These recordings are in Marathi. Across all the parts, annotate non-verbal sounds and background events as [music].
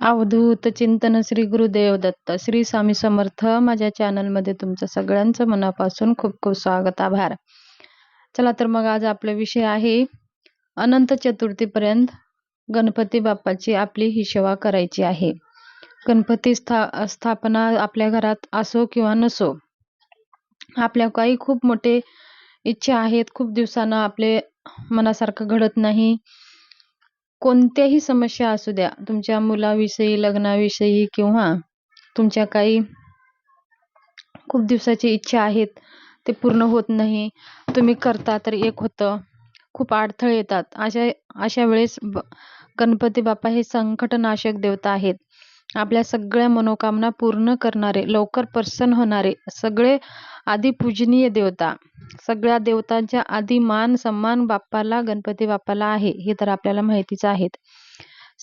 अवधूत चिंतन श्री गुरुदेव दत्त. श्री स्वामी समर्थ माझ्या चॅनलमध्ये तुमचं सगळ्यांचं मनापासून खूप खूप स्वागत आभार. चला तर मग आज आपला विषय आहे अनंत चतुर्थीपर्यंत गणपती बाप्पाची आपली ही सेवा करायची आहे. गणपती स्था स्थापना आपल्या घरात असो किंवा नसो आपल्या काही खूप मोठे इच्छा आहेत खूप दिवसांना आपले मनासारखं घडत नाही. कोणत्याही समस्या असू द्या तुमच्या मुलाविषयी लग्नाविषयी किंवा तुमच्या काही खूप दिवसाची इच्छा आहेत ते पूर्ण होत नाही तुम्ही करता तर एक होतं खूप अडथळे येतात. अशा अशा वेळेस गणपती बाप्पा हे संकटनाशक देवता आहेत. आपल्या सगळ्या मनोकामना पूर्ण करणारे लवकर प्रसन्न होणारे सगळे आधी पूजनीय देवता. सगळ्या देवतांच्या आधी मान सन्मान बाप्पाला गणपती बाप्पाला आहे हे तर आपल्याला माहितीच आहेत.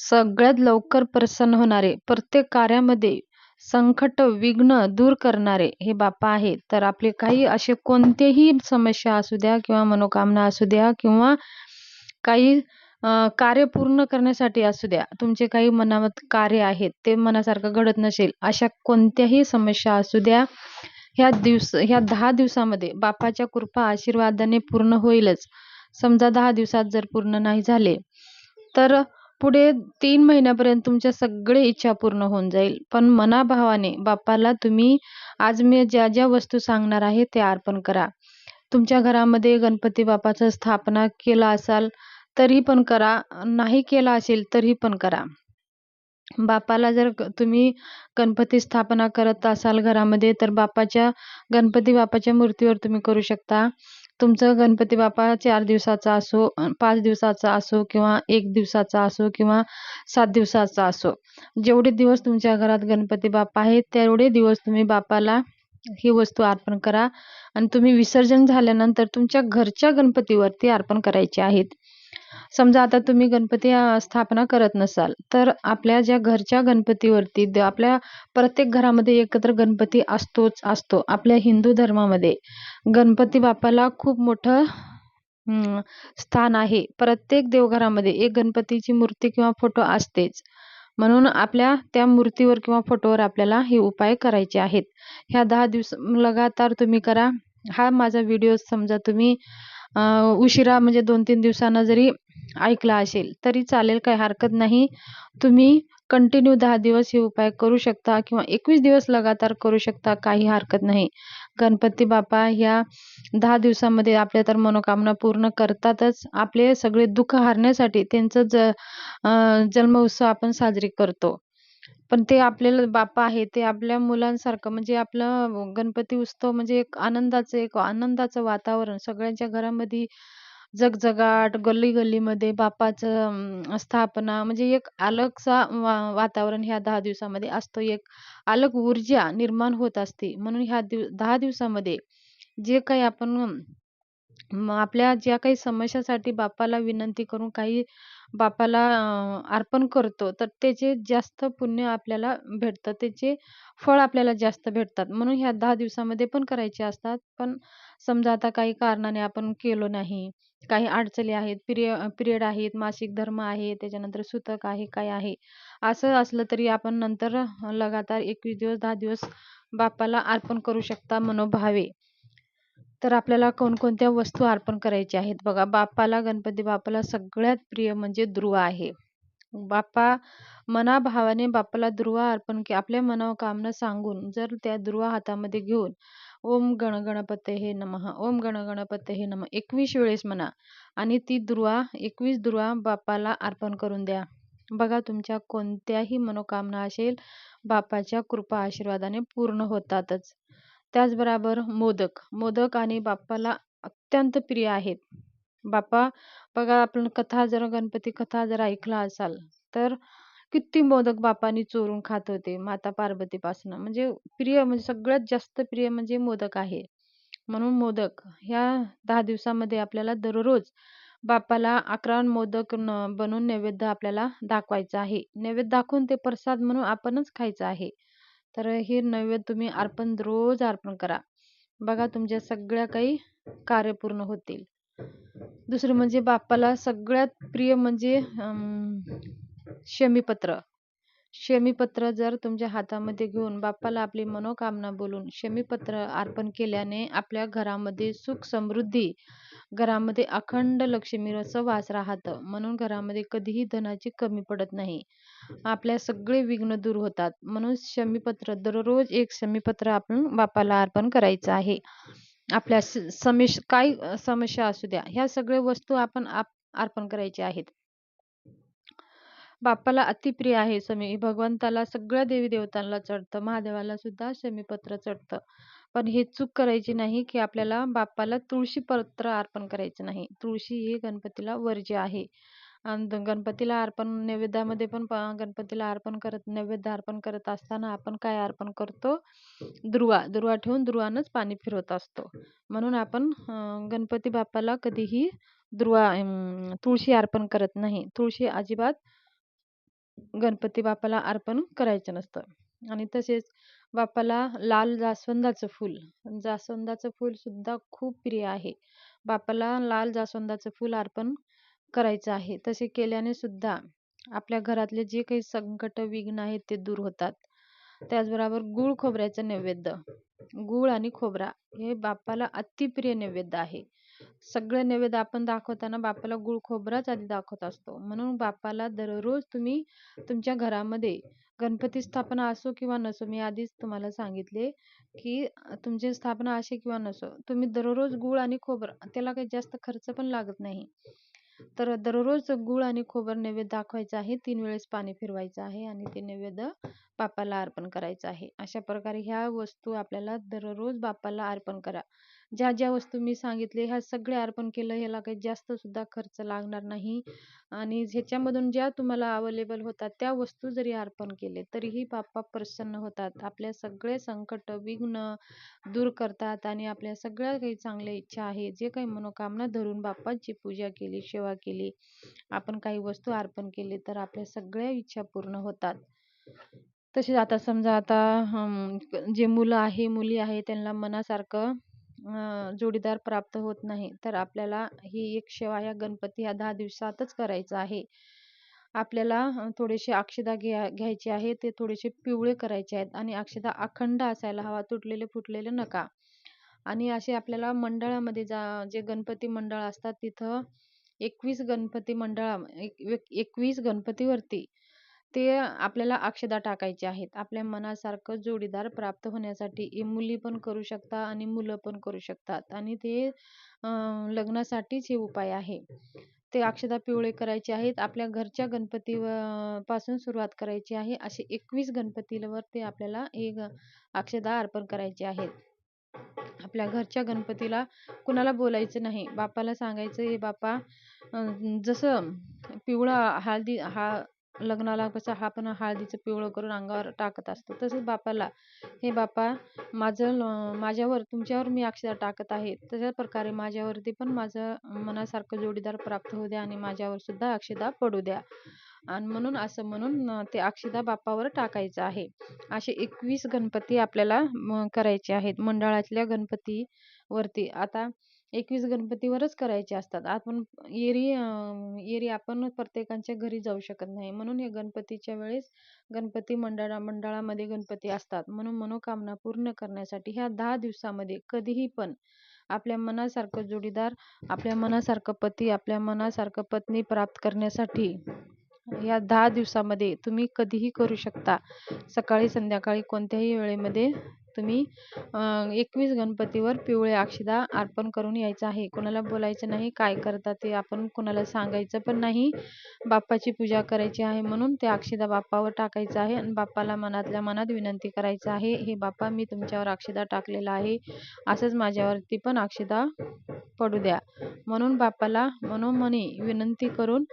सगळ्यात लवकर प्रसन्न होणारे प्रत्येक कार्यामध्ये संकट विघ्न दूर करणारे हे बाप्पा आहेत. तर आपले काही असे कोणतेही समस्या असू द्या किंवा मनोकामना असू द्या किंवा काही कार्य पूर्ण करण्यासाठी असू द्या. तुमचे काही मनात कार्य आहेत ते मनासारखं घडत नसेल अशा कोणत्याही समस्या असू द्या. ह्या दिवस ह्या दहा दिवसामध्ये बापाच्या कृपा आशीर्वादाने पूर्ण होईलच. समजा दहा दिवसात जर पूर्ण नाही झाले तर पुढे तीन महिन्यापर्यंत तुमच्या सगळे इच्छा पूर्ण होऊन जाईल. पण मनाभावाने बाप्पाला तुम्ही आज मी ज्या ज्या वस्तू सांगणार आहे त्या अर्पण करा. तुमच्या घरामध्ये गणपती बाप्पाचं स्थापना केला असाल तरी पण करा. नाही केला असेल तरी पण करा. बापाला जर तुम्ही गणपती स्थापना करत असाल घरामध्ये तर बापाच्या गणपती बापाच्या मूर्तीवर तुम्ही करू शकता. तुमचं गणपती बाप्पा चार दिवसाचा असो पाच दिवसाचा असो किंवा एक दिवसाचा असो किंवा सात दिवसाचा असो. जेवढे दिवस तुमच्या घरात गणपती बाप्पा आहेत तेवढे दिवस तुम्ही बापाला ही वस्तू अर्पण करा. आणि तुम्ही विसर्जन झाल्यानंतर तुमच्या घरच्या गणपतीवरती अर्पण करायचे आहेत. समजा आता तुम्ही गणपती स्थापना करत नसाल तर आपल्या ज्या घरच्या गणपतीवरती आपल्या प्रत्येक घरामध्ये एकत्र गणपती असतोच असतो. आपल्या हिंदू धर्मामध्ये गणपती बाप्पाला खूप मोठं स्थान आहे. प्रत्येक देवघरामध्ये एक गणपतीची मूर्ती किंवा फोटो असतेच. म्हणून आपल्या त्या मूर्तीवर किंवा फोटोवर आपल्याला हे उपाय करायचे आहेत. ह्या दहा दिवस लगातार तुम्ही करा. हा माझा व्हिडिओ समजा तुम्ही उशिरा म्हणजे दोन तीन दिवसांना जरी ऐकला असेल तरी चालेल काही हरकत नाही. तुम्ही कंटिन्यू दहा दिवस हे उपाय करू शकता किंवा एकवीस दिवस लगातार करू शकता काही हरकत नाही. गणपती बाप्पा ह्या दहा दिवसामध्ये आपल्या तर मनोकामना पूर्ण करतातच. आपले सगळे दुःख हारण्यासाठी त्यांचं ज जन्म उत्सव आपण साजरी करतो. पण ते आपल्याला बाप्पा आहे ते आपल्या मुलांसारखं म्हणजे आपलं गणपती उत्सव म्हणजे एक आनंदाचं एक आनंदाचं वातावरण. सगळ्यांच्या घरामध्ये जगजगाट गल्ली गल्लीमध्ये बाप्पाचं स्थापना म्हणजे एक अलगसा वातावरण ह्या दहा दिवसामध्ये असतो. एक अलग ऊर्जा निर्माण होत असते. म्हणून ह्या दिव दहा दिवसामध्ये जे काही आपण आपल्या ज्या काही समस्यासाठी बाप्पाला विनंती करून काही बापाला अर्पण करतो तर त्याचे जास्त पुण्य आपल्याला भेटतं. त्याचे फळ आपल्याला जास्त भेटतात. म्हणून ह्या दहा दिवसामध्ये पण करायचे असतात. पण समजा आता काही कारणाने आपण केलो नाही काही अडचणी आहेत पिरिय पिरियड आहेत मासिक धर्म आहे त्याच्यानंतर सुतक आहे काय आहे असं असलं तरी आपण नंतर लगातार एकवीस दिवस दहा दिवस बाप्पाला अर्पण करू शकता मनोभावे. तर आपल्याला कोणकोणत्या वस्तू अर्पण करायच्या आहेत? बघा बाप्पाला गणपती बाप्पाला सगळ्यात प्रिय म्हणजे ध्रुवा आहे. बाप्पा मनाभावाने बाप्पाला ध्रुवा अर्पण के आपल्या मनोकामना सांगून जर त्या ध्रुवा हातामध्ये घेऊन ओम गण गणपते हे नमः ओम गण गणपते हे नम एकवीस वेळेस म्हणा आणि ती दुर्वा एकवीस दुर्वा बाप्पाला अर्पण करून द्या. बघा तुमच्या कोणत्याही मनोकामना असेल बाप्पाच्या कृपा आशीर्वादाने पूर्ण होतातच. त्याचबरोबर मोदक. मोदक आणि बाप्पाला अत्यंत प्रिय आहेत. बाप्पा बघा आपण कथा जर गणपती कथा जर ऐकला असाल तर किती मोदक बापानी चोरून खात होते माता पार्वतीपासून. म्हणजे प्रिय म्हणजे सगळ्यात जास्त प्रिय म्हणजे मोदक आहे. म्हणून मोदक ह्या दहा दिवसामध्ये आपल्याला दररोज बापाला अकरा मोदक न बनवून नैवेद्य आपल्याला दाखवायचं आहे. नैवेद्य दाखवून ते प्रसाद म्हणून आपणच खायचं आहे. तर हे नैवेद्य तुम्ही अर्पण रोज अर्पण करा. बघा तुमच्या सगळ्या काही कार्य पूर्ण होतील. दुसरं म्हणजे बाप्पाला सगळ्यात प्रिय म्हणजे शमीपत्र. शमीपत्र जर तुमच्या हातामध्ये घेऊन बाप्पाला आपली मनोकामना बोलून शमीपत्र अर्पण केल्याने आपल्या घरामध्ये सुख समृद्धी घरामध्ये अखंड लक्ष्मीचं वास राहतं. म्हणून घरामध्ये कधीही धनाची कमी पडत नाही. आपल्या सगळे विघ्न दूर होतात. म्हणून शमीपत्र दररोज एक शमीपत्र आपण बाप्पाला अर्पण करायचं आहे. आपल्या समेश काय अ, समस्या असू द्या. ह्या सगळ्या वस्तू आपण आप- अर्पण करायच्या आहेत. बाप्पाला अतिप्रिय आहे समी. भगवंताला सगळ्या देवी देवतांना चढतं. महादेवाला सुद्धा शमीपत्र चढतं. पण हे चूक करायची नाही की आपल्याला बाप्पाला तुळशी पत्र अर्पण करायचं नाही. तुळशी हे गणपतीला वर्ज्य आहे. आणि गणपतीला अर्पण नैवेद्यामध्ये पण गणपतीला अर्पण करत नैवेद्य अर्पण करत असताना आपण काय अर्पण करतो? दुर्वा दुर्वा ठेवून दुर्वानंच पाणी फिरवत असतो. म्हणून आपण गणपती बाप्पाला कधीही दुर्वा तुळशी अर्पण करत नाही. तुळशी अजिबात गणपती बाप्पाला अर्पण करायचं नसतं. आणि तसेच बापाला लाल जास्वंदाचं फूल. जास्वंदाचं फूलसुद्धा खूप प्रिय आहे. बापाला लाल जास्वंदाचं फूल अर्पण करायचं आहे. तसे केल्याने सुद्धा आपल्या घरातले जे काही संकट विघ्न आहेत ते दूर होतात. त्याचबरोबर गूळ खोबऱ्याचं नैवेद्य. गुळ आणि खोबरा हे बापाला अतिप्रिय नैवेद्य आहे. सगळे नैवेद्य आपण दाखवताना बाप्पाला गुळ खोबराच आधी दाखवत असतो. म्हणून बापाला दररोज तुम्ही तुमच्या घरामध्ये गणपती स्थापना असो किंवा नसो मी आधीच तुम्हाला सांगितले की तुमची स्थापना असे किंवा नसो तुम्ही दररोज गुळ आणि खोबरं त्याला काही जास्त खर्च पण लागत नाही. तर दररोज गुळ आणि खोबर नैवेद्य दाखवायचं आहे. तीन वेळेस पाणी फिरवायचं आहे आणि ते नैवेद्य बापाला अर्पण करायचं आहे. अशा प्रकारे ह्या वस्तू आपल्याला दररोज बाप्पाला अर्पण करा. ज्या ज्या वस्तू मी सांगितले ह्या सगळ्या अर्पण केलं ह्याला काही जास्त सुद्धा खर्च लागणार नाही. आणि ह्याच्यामधून ज्या तुम्हाला अवेलेबल होतात त्या वस्तू जरी अर्पण केले तरीही बाप्पा प्रसन्न होतात. आपल्या सगळे संकट विघ्न दूर करतात आणि आपल्या सगळ्या काही चांगल्या इच्छा आहे. जे काही मनोकामना धरून बाप्पाची पूजा केली सेवा केली. आपण काही वस्तू अर्पण केली तर आपल्या सगळ्या इच्छा पूर्ण होतात. तसेच आता समजा आता जे मुलं आहे मुली आहे त्यांना मनासारखं जोडीदार प्राप्त होत नाही तर आपल्याला ही एक सेवा या गणपती या दहा दिवसातच करायचं आहे. आपल्याला थोडेसे अक्षदा घ्या घ्यायचे आहे ते थोडेसे पिवळे करायचे आहेत आणि अक्षदा अखंड असायला हवा तुटलेले फुटलेले नका. आणि असे आपल्याला मंडळामध्ये जा जे गणपती मंडळ असतात तिथं एकवीस गणपती मंडळा एक एकवीस गणपतीवरती ते आपल्याला अक्षदा टाकायचे आहेत. आपल्या मनासारखं जोडीदार प्राप्त होण्यासाठी मुली पण करू शकता आणि मुलं पण करू शकतात. आणि ते लग्नासाठीच हे उपाय आहे. ते अक्षदा पिवळे करायचे आहेत. आपल्या घरच्या गणपती पासून सुरुवात करायची आहे. असे एकवीस गणपतीवर ते आपल्याला एक अक्षदा अर्पण करायचे आहेत. आपल्या घरच्या गणपतीला कुणाला बोलायचं नाही. बापाला सांगायचं हे बापा जसं पिवळा हळदी हा लग्नाला कसं हा पण हळदीचं पिवळं करून अंगावर टाकत असतो तसंच बापाला हे बापा माझं माझ्यावर तुमच्यावर मी अक्षर टाकत आहे. तशा प्रकारे माझ्यावरती पण माझं मनासारखं जोडीदार प्राप्त होऊ द्या आणि माझ्यावर सुद्धा अक्षदा पडू द्या. आणि म्हणून असं म्हणून ते अक्षदा बाप्पावर टाकायचं आहे. असे एकवीस गणपती आपल्याला करायचे आहेत. मंडळातल्या गणपतीवरती. आता एकवीस गणपतीवरच करायचे असतात. आपण एरी एरी आपण प्रत्येकाच्या घरी जाऊ शकत नाही. म्हणून हे गणपतीच्या वेळेस गणपती मंडळा मंडळामध्ये गणपती असतात. म्हणून मनोकामना पूर्ण करण्यासाठी ह्या दहा दिवसामध्ये कधीही पण आपल्या मनासारखं जोडीदार आपल्या मनासारखं पती आपल्या मनासारखं पत्नी प्राप्त करण्यासाठी या दहा दिवसामध्ये तुम्ही कधीही करू शकता. सकाळी संध्याकाळी कोणत्याही वेळेमध्ये तुम्ही एकवीस गणपतीवर पिवळे अक्षदा अर्पण करून यायचं आहे. कोणाला बोलायचं नाही काय करता ते आपण कोणाला सांगायचं पण नाही. बाप्पाची पूजा करायची आहे म्हणून ते अक्षदा बाप्पावर टाकायचं आहे आणि बाप्पाला मनातल्या मनात विनंती करायचं आहे हे बाप्पा मी तुमच्यावर अक्षदा टाकलेला आहे. असंच माझ्यावरती पण अक्षदा पडू द्या. म्हणून बाप्पाला मनोमनी विनंती करून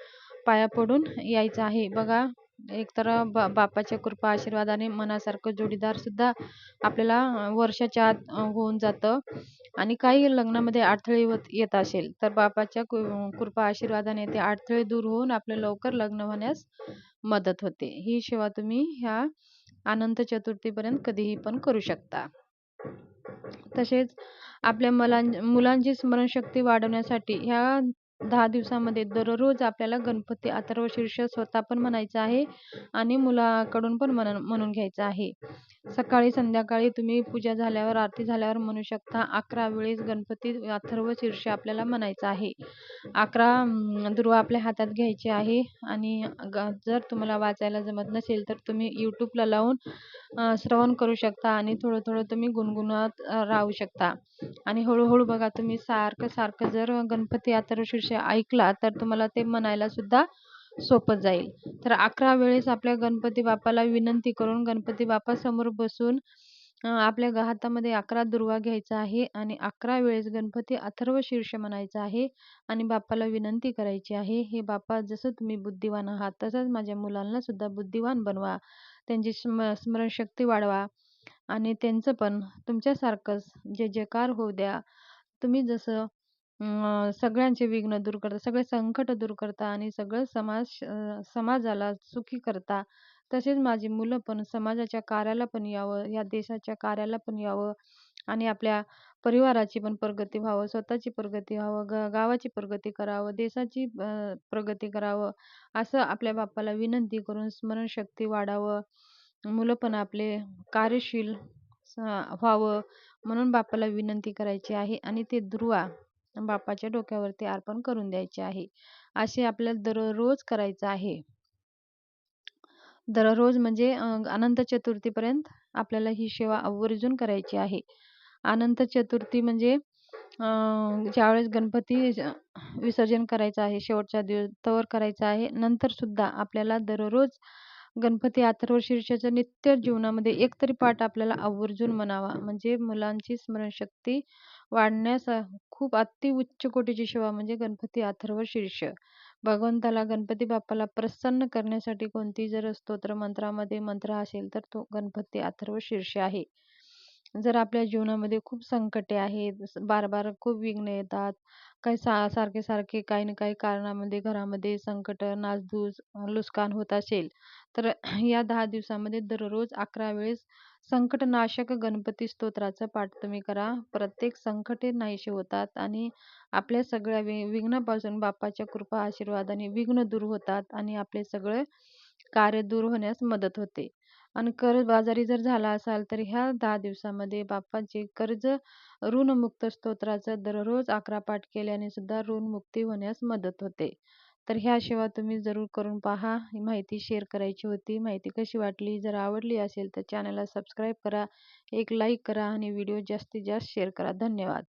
पाया पडून यायचं आहे. बघा एक तर बा बापाच्या कृपा आशीर्वादाने मनासारखं जोडीदार सुद्धा आपल्याला वर्षाच्या आत होऊन जातं. आणि काही लग्नामध्ये अडथळे येत असेल तर बापाच्या कृपा आशीर्वादाने ते अडथळे दूर होऊन आपले लवकर लग्न होण्यास मदत होते. ही सेवा तुम्ही ह्या अनंत चतुर्थीपर्यंत कधीही पण करू शकता. तसेच आपल्या मुलां मुलांची स्मरणशक्ती वाढवण्यासाठी ह्या दहा दिवसामध्ये दररोज आपल्याला गणपती अथर्वशीर्ष स्वतः पण म्हणायचं आहे आणि मुलाकडून पण म्हण म्हणून घ्यायचं आहे. सकाळी संध्याकाळी तुम्ही पूजा झाल्यावर आरती झाल्यावर म्हणू शकता अकरा वेळेस गणपती अथर्व शीर्ष आपल्याला म्हणायचं आहे. अकरा दुर्वा आपल्या हातात घ्यायचे आहे आणि जर तुम्हाला वाचायला जमत नसेल तर तुम्ही यूट्यूबला लावून श्रवण करू शकता आणि थोडं थोडं तुम्ही गुणगुणत राहू शकता. आणि हळूहळू बघा तुम्ही सारखं सारखं जर गणपती अथर्व शीर्ष ऐकला तर तुम्हाला ते म्हणायला सुद्धा सोपं जाईल. तर अकरा वेळेस आपल्या गणपती बाप्पाला विनंती करून गणपती बाप्पासमोर बसून आपल्या हातामध्ये अकरा दुर्वा घ्यायचा आहे आणि अकरा वेळेस गणपती अथर्व शीर्ष म्हणायचं आहे आणि बाप्पाला विनंती करायची आहे हे बाप्पा जसं तुम्ही बुद्धिवान आहात तसंच माझ्या मुलांना सुद्धा बुद्धिवान बनवा. त्यांची स्म स्मरणशक्ती वाढवा आणि त्यांचं पण तुमच्यासारखंच जे जयकार होऊ द्या. तुम्ही जसं सगळ्यांचे विघ्न दूर करता सगळे संकट दूर करता आणि सगळं समाज समाजाला सुखी करता. तसेच माझी मुलं पण समाजाच्या कार्याला पण यावं या देशाच्या कार्याला पण यावं आणि आपल्या परिवाराची पण प्रगती व्हावं स्वतःची प्रगती व्हावं ग गावाची प्रगती करावं देशाची प्रगती करावं असं आपल्या बाप्पाला विनंती करून स्मरणशक्ती वाढावं. मुलं पण आपले कार्यशील व्हावं म्हणून बाप्पाला विनंती करायची आहे आणि ते दुर्वा बापाच्या डोक्यावरती अर्पण करून द्यायचे आहे. असे आपल्याला दररोज करायचं आहे. दररोज म्हणजे अनंत चतुर्थीपर्यंत आपल्याला ही सेवा आवर्जून करायची आहे. अनंत चतुर्थी म्हणजे ज्यावेळेस गणपती विसर्जन करायचं आहे शेवटच्या दिवस तवर करायचं आहे नंतर सुद्धा आपल्याला दररोज गणपती अथर्वशीर्षाचं नित्य जीवनामध्ये एक तरी पाठ आपल्याला आवर्जून म्हणावा. म्हणजे मुलांची स्मरणशक्ती वाढण्यास खूप अति उच्च कोटीची सेवा म्हणजे गणपती अथर्वशीर्ष भगवंताला गणपती बाप्पाला प्रसन्न करण्यासाठी कोणती जर स्तोत्र मंत्रामध्ये मंत्र असेल तर तो गणपती अथर्वशीर्ष आहे. जर आपल्या जीवनामध्ये खूप संकटे आहेत बार बार खूप विघ्न येतात काही सा सारखे सारखे काही ना काही कारणामध्ये घरामध्ये संकट नासधूस नुकसान होत असेल तर [clears throat] या दहा दिवसामध्ये दररोज अकरा वेळेस संकटनाशक गणपती स्तोत्राचा पाठ तुम्ही करा. प्रत्येक संकटे नाहीसे होतात आणि आपल्या सगळ्या वि विघ्नापासून बाप्पाच्या कृपा आशीर्वादाने विघ्न दूर होतात आणि आपले सगळे कार्य दूर होण्यास मदत होते. आणि कर्जबाजारी जर झाला असाल तर ह्या दहा दिवसामध्ये बाप्पाचे कर्ज ऋणमुक्त स्तोत्राचं दररोज अकरा पाठ केल्याने सुद्धा ऋणमुक्ती होण्यास मदत होते. तर ह्या सेवा तुम्ही जरूर करून पहा. ही माहिती शेअर करायची होती. माहिती कशी वाटली? जर आवडली असेल तर चॅनलला सबस्क्राईब करा. एक लाईक करा आणि व्हिडिओ जास्तीत जास्त शेअर करा. धन्यवाद.